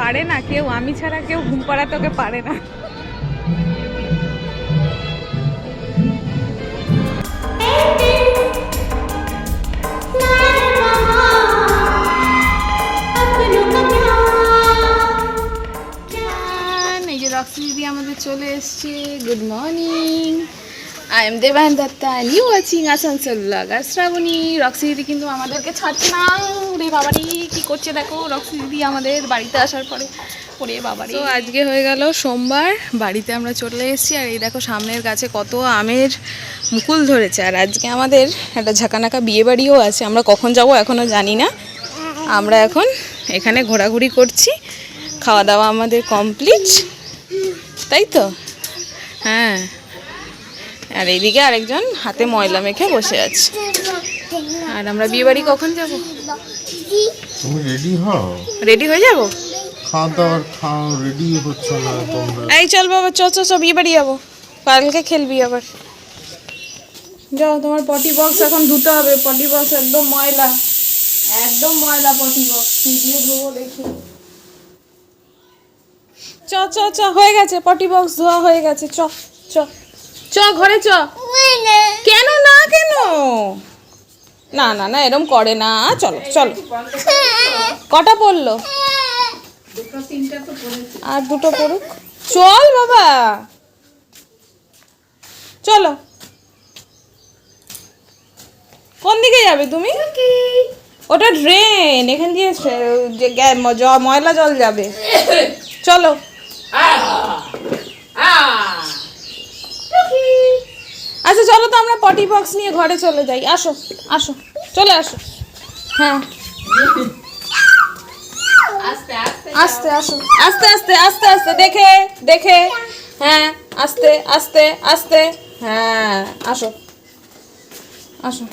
পারে না কেউ, আমি ছাড়া কেউ ঘুম পাড়াতে ওকে পারে না। আমাদের চলে এসছে। Good morning I am Deban Datta new watching Asansol blog R Srabani Roxie দিদি কিন্তু আমাদেরকে ছাড়ছে না। রে বাবারি, কি করছে দেখো? রক্সি দিদি আমাদের বাড়িতে আসার পরে। ওরে বাবারি। তো আজকে হয়ে গেল সোমবার। বাড়িতে আমরা চলে এসেছি, আর এই দেখো সামনের গাছে কত আমের মুকুল ধরেছে। আর আজকে আমাদের একটা ঝাঁকানাকা বিয়ে বাড়িও আছে। আমরা কখন যাব এখনও জানি না। আমরা এখন এখানে ঘোরাঘুরি করছি। খাওয়া দাওয়া আমাদের কমপ্লিট। তাই তো? হ্যাঁ। আর এইদিকে আরেকজন হাতে ময়লা মেখে বসে আছে। আর আমরা বিয়ে বাড়ি কখন যাব? তুমি রেডি হও? রেডি হয়ে যাব? খাওয়া দাওয়ার খাও রেডি হচ্ছে না তোমরা? এই চল বাবা চ চ চ বিয়ে বাড়ি যাব। কালকে খেলবি আবার। যাও তোমার পটি বক্স এখন ধুতে হবে। পটি বক্স একদম ময়লা। একদম ময়লা পটি বক্স কি দিয়ে ধোবো দেখি। চ চ চ হয়ে গেছে। পটি বক্স ধোয়া হয়ে গেছে। চ চ। চ, ঘরে চ। কেন? না কেন? না না না, এরম করে না। চলো চলো। কটা পড়ল আর দুটো পড়ুক। চল বাবা। চলো। কোন দিকে যাবে তুমি? ওটা ড্রেন। এখান দিয়ে ময়লা জল যাবে। চলো। চলো তো আমরা পটি বক্স নিয়ে ঘরে চলে যাই। আসো আসো চলে আসো। হ্যাঁ। আস্তে আসো। আস্তে আস্তে আস্তে আস্তে দেখে দেখে। হ্যাঁ আস্তে আস্তে আস্তে। হ্যাঁ আসো। আসো।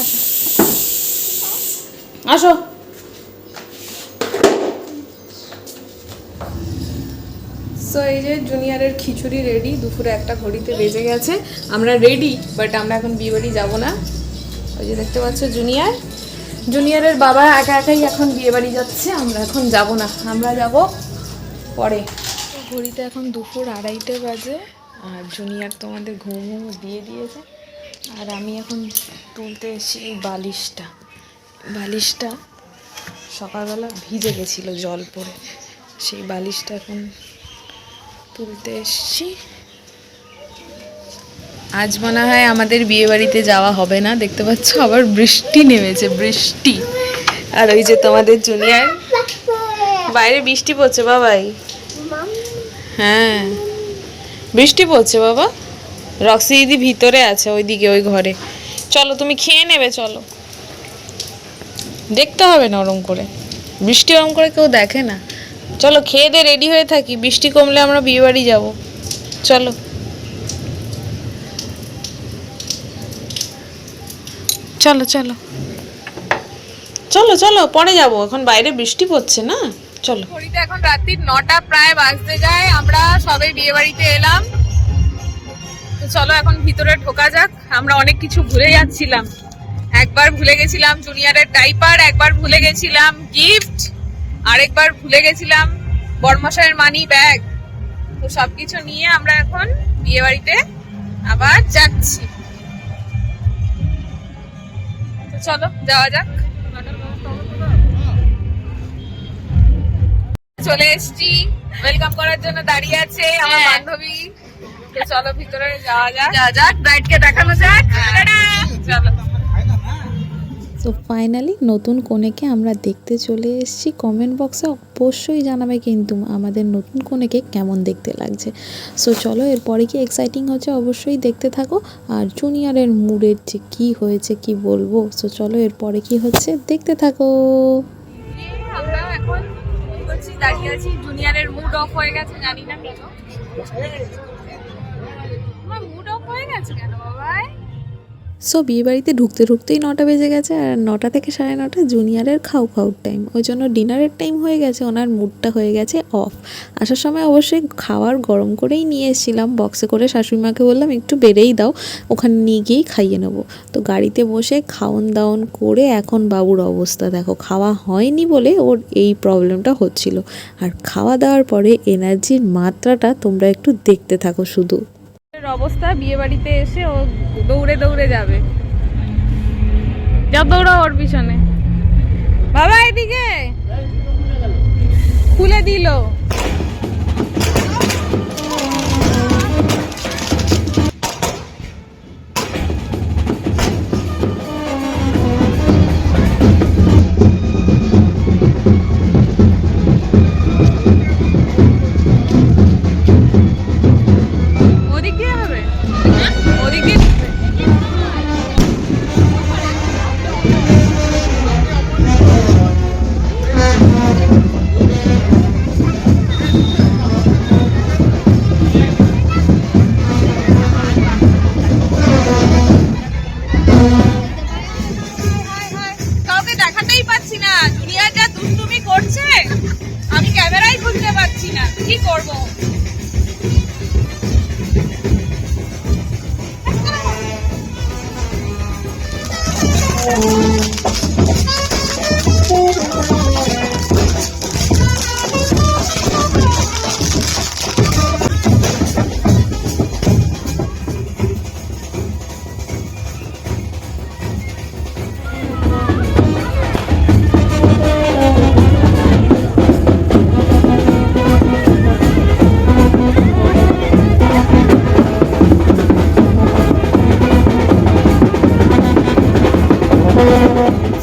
আসো। আসো। সো এই যে জুনিয়রের খিচুড়ি রেডি দুপুরে একটা ঘড়িতে বেজে গেছে। আমরা রেডি বাট আমরা এখন বিয়ে বাড়ি যাব না। ওই যে দেখতে পাচ্ছ জুনিয়র জুনিয়রের বাবা একা একাই এখন বিয়ে বাড়ি যাচ্ছে, আমরা এখন যাব না। আমরা যাব পরে। ঘড়িতে এখন দুপুর আড়াইটে বাজে, আর জুনিয়র তোমাদের ঘুম দিয়ে দিয়েছে। আর আমি এখন তুলতে এসেছি এই বালিশটা। বালিশটা সকালবেলা ভিজে গেছিল জল পরে সেই বালিশটা এখন তুলতে এসছি। আজ মনে হয় আমাদের বিয়ে বাড়িতে যাওয়া হবে না। দেখতে পাচ্ছ আবার বৃষ্টি নেমেছে, বৃষ্টি। আর ওই যে তোমাদের জুনিয়র। বাইরে বৃষ্টি পড়ছে বাবাই। হ্যাঁ। বৃষ্টি পড়ছে বাবা। রক্সি দিদি ভিতরে আছে, ওইদিকে, ওই ঘরে। চলো, তুমি খেয়ে নেবে, চলো। দেখতে হবে না ওরম করে। বৃষ্টি ওরম করে কেউ দেখে না। চলো, খেয়ে দিয়ে রেডি হয়ে থাকি। বৃষ্টি কমলে আমরা বিয়ে বাড়ি যাব। চলো। চলো চলো। চলো চলো, পরে যাব। এখন বাইরে বৃষ্টি পড়ছে না? চলো। ঘড়িতে এখন রাত্রির নটা, প্রায় বাজতে যায়। আমরা সবাই বিয়ে বাড়িতে এলাম। তো চলো, এখন ভিতরে ঢোকা যাক। আমরা অনেক কিছু ভুলে যাচ্ছিলাম। একবার ভুলে গেছিলাম জুনিয়রের ডাইপার একবার ভুলে গেছিলাম গিফট আরেকবার ভুলে গেছিলাম বড়মশাইয়ের মানি ব্যাগ। তো সবকিছু নিয়ে আমরা এখন বিয়ে বাড়িতে আবার যাচ্ছি। তো চলো যাওয়া যাক। চলে এসেছি। ওয়েলকাম করার জন্য দাঁড়িয়ে আছে আমার বান্ধবী। চলো ভিতরে যাওয়া যাক। যাওয়া যাক ব্রাইডকে দেখানো যাক। চলো। সো ফাইনালি নতুন কনেকে আমরা দেখতে চলে এসেছি। কমেন্ট বক্সে অবশ্যই জানাবে কিন্তু আমাদের নতুন কনেকে কেমন দেখতে লাগছে। সো চলো এরপরে কি এক্সাইটিং হচ্ছে অবশ্যই দেখতে থাকো। আর জুনিয়রের মুডের যে কী হয়েছে কি বলব? সো চলো এরপরে কি হচ্ছে দেখতে থাকো। আমরা এখন দাঁড়িয়ে আছি। জুনিয়রের মুড অফ হয়ে গেছে জানি না কেন। মুড অফ হয়ে গেছে কেন বাবাই? সো বিয়েবাড়িতে ঢুকতে ঢুকতেই নটা বেজে গেছে আর নটা থেকে সাড়ে নটা জুনিয়রের খাও খাওয়ার টাইম ওই জন্য ডিনারের টাইম হয়ে গেছে, ওনার মুডটা হয়ে গেছে অফ আসার সময় অবশ্যই খাওয়ার গরম করেই নিয়ে এসেছিলাম বক্সে করে শাশুড়ি মাকে বললাম, একটু বেড়েই দাও, ওখানে নিয়ে গিয়েই খাইয়ে নেব। তো গাড়িতে বসে খাওন দাওন করে এখন বাবুর অবস্থা, দেখো, খাওয়া হয়নি বলে ওর এই প্রবলেমটা হচ্ছিল। আর খাওয়া দাওয়ার পরে এনার্জির মাত্রাটা তোমরা একটু দেখতে থাকো শুধু। অবস্থা বিয়ে বাড়িতে এসে ও দৌড়ে দৌড়ে যাবে। যা দৌড়ো ওর পিছনে। বাবা, এদিকে। খুলে দিল।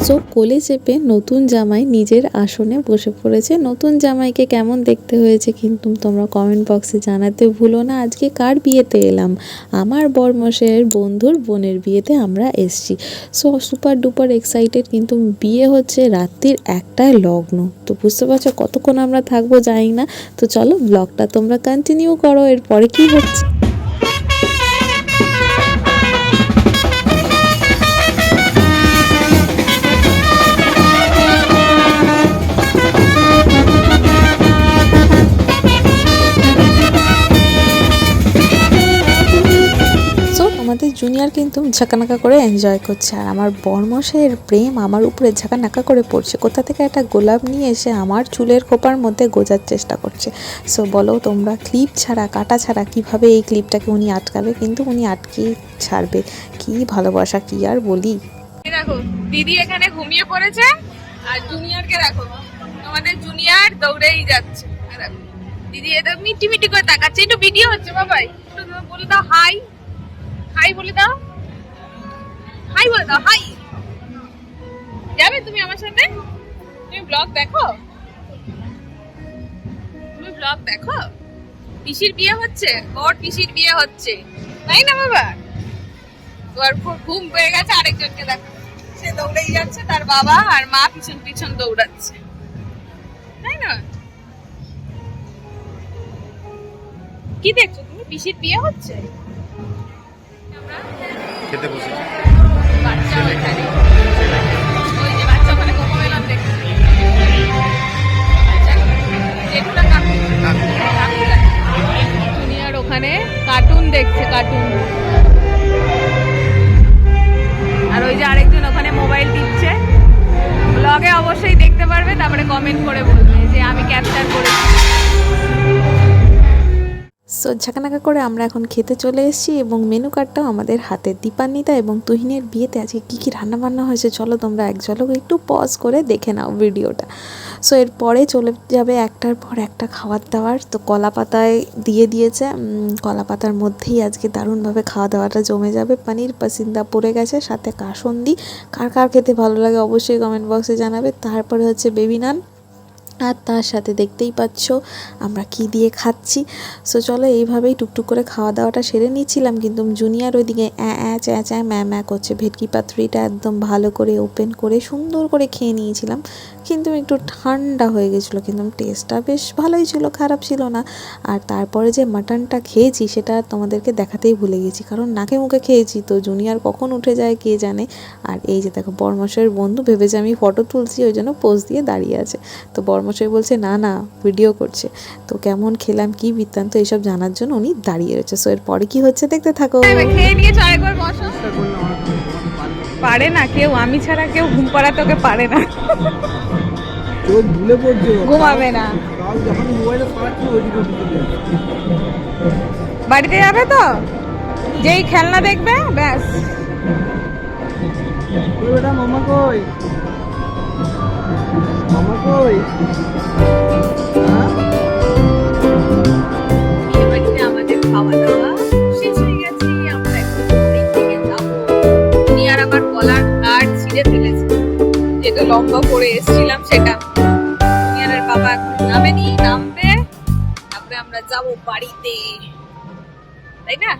সো কোলে চেপে নতুন জামাই নিজের আসনে বসে পড়েছে। নতুন জামাইকে কেমন দেখতে হয়েছে কিন্তু তোমরা কমেন্ট বক্সে জানাতে ভুলো না। আজকে কার বিয়েতে এলাম? আমার বরমশের বন্ধুর বোনের বিয়েতে আমরা এসছি। সো সুপার ডুপার এক্সাইটেড কিন্তু বিয়ে হচ্ছে রাত্রির একটায় লগ্ন। তো বুঝতে পারছ কতক্ষণ আমরা থাকব জানি না। তো চলো ব্লগটা তোমরা কন্টিনিউ করো, এরপরে কি হচ্ছে? জুনিয়র কিন্তু ঝাঁকানাকা করে এনজয় করছে। আর আমার বরমশের প্রেম আমার উপরে ঝাঁকানাকা করে পড়ছে। কোথা থেকে একটা গোলাপ নিয়ে এসে আমার চুলের খোপার মধ্যে গোজার চেষ্টা করছে। সো বলো, তোমরা ক্লিপ ছাড়া, কাটা ছাড়া কীভাবে এই ক্লিপটাকে উনি আটকাবে? কিন্তু উনি আটকেই ছাড়বে। কি ভালোবাসা, কি আর বলি? দেখো, দিদি এখানে ঘুমিয়ে পড়েছে, আর জুনিয়রকে দেখো, তোমাদের জুনিয়র দৌড়েই যাচ্ছে। দিদি এটা মিটি মিটি করে তাকাচ্ছে, একটু ভিডিও হচ্ছে, বাবাই। একটু বলে দাও হাই হাই বলে দাও। হাই বলে দাও হাই যাবে তুমি আমার সাথে? তুমি ব্লগ দেখো? তুমি ব্লগ দেখো? পিসির বিয়ে হচ্ছে? ওর পিসির বিয়ে হচ্ছে। তাই না বাবা? ওর খুব ঘুম পেয়ে গেছে, আরেকজনকে দেখো। সে দৌড়েই যাচ্ছে, তার বাবা আর মা পিছন পিছন দৌড়াচ্ছে। তাই না? কি দেখছ তুমি? পিসির বিয়ে হচ্ছে? খেতে বসে বাচ্চা ওইখানে ওই যে বাচ্চা ওখানে কোকোমেলন দেখছে। জেঠু না কাকু। কাকু। দেখছে। জুনিয়র ওখানে কার্টুন দেখছে কার্টুন। আর ওই যে আরেকজন ওখানে মোবাইল টিপছে। ব্লগে অবশ্যই দেখতে পারবে তারপরে কমেন্ট করে বলবে যে আমি ক্যাপচার করেছি। সো ঝাঁকানাকা করে আমরা এখন খেতে চলে এসেছি এবং মেনু কার্ডটাও আমাদের হাতে। দীপান্বিতা এবং তুহিনের বিয়েতে আজকে কী কী রান্নাবান্না হয়েছে চলো তোমরা এক ঝলক একটু পজ করে দেখে নাও ভিডিওটা। সো এরপরে চলে যাবে একটার পর একটা খাবার দাবার। তো কলা পাতায় দিয়ে দিয়েছে। কলা পাতার মধ্যেই আজকে দারুণভাবে খাওয়া দাওয়াটা জমে যাবে। পানির পাসিন্দা পড়ে গেছে, সাথে কাসন্দি। কার কার খেতে ভালো লাগে অবশ্যই কমেন্ট বক্সে জানাবে। তারপরে হচ্ছে বেবি নান আর তার সাথে দেখতেই পাচ্ছ আমরা কি দিয়ে খাচ্ছি। সো চলো এইভাবেই টুকটুক করে খাওয়া দাওয়াটা সেরে নিচ্ছিলাম, কিন্তু জুনিয়ার ওইদিকে অ্যা অ্যা চ্যা চ্যা ম্যা ম্যা করছে। ভেটকি পাত্রিটা একদম ভালো করে ওপেন করে সুন্দর করে খেয়ে নিয়েছিলাম। কিন্তু একটু ঠান্ডা হয়ে গেছিল, কিন্তু টেস্টটা বেশ ভালোই ছিল, খারাপ ছিল না। আর তারপরে যে মাটনটা খেয়েছি, সেটা তোমাদেরকে দেখাতেই ভুলে গেছি, কারণ নাকে মুখে খেয়েছি, তো জুনিয়র কখন উঠে যায় কে জানে। আর এই যে দেখো, বর্মশের বন্ধু ভেবেছে আমি ফটো তুলছি, ওই জন্য পোজ দিয়ে দাঁড়িয়ে আছে। তো বর্মশাই বলছে, না না ভিডিও করছে। তো কেমন খেলাম, কি বৃত্তান্ত এইসব জানার জন্য উনি দাঁড়িয়ে রয়েছে। সো এরপরে কি হচ্ছে, দেখতে থাকো। পারে না কেউ, আমি ছাড়া কেউ ঘুম পাড়াতে ওকে পারে না। ভুলে পড়ছে। ঘুমাবে না। কাল যখন মোবাইলে সারাচ্ছি ওইদিকে ওদিকে বাড়িতে যাবে তো? যেই খেলনা দেখবে ব্যাস। মামা কই? মামা কই? হ্যাঁ আমাদের খাওয়া দাওয়া শেষ হয়ে গেছে। আমরা এখন থেকে যাব। উনি আর আমার গলার কার্ড ছিঁড়ে ফেলেছে। যেটা লম্বা করে এসেছিলাম সেটা আমরা যাব বাড়িতে। তাই না?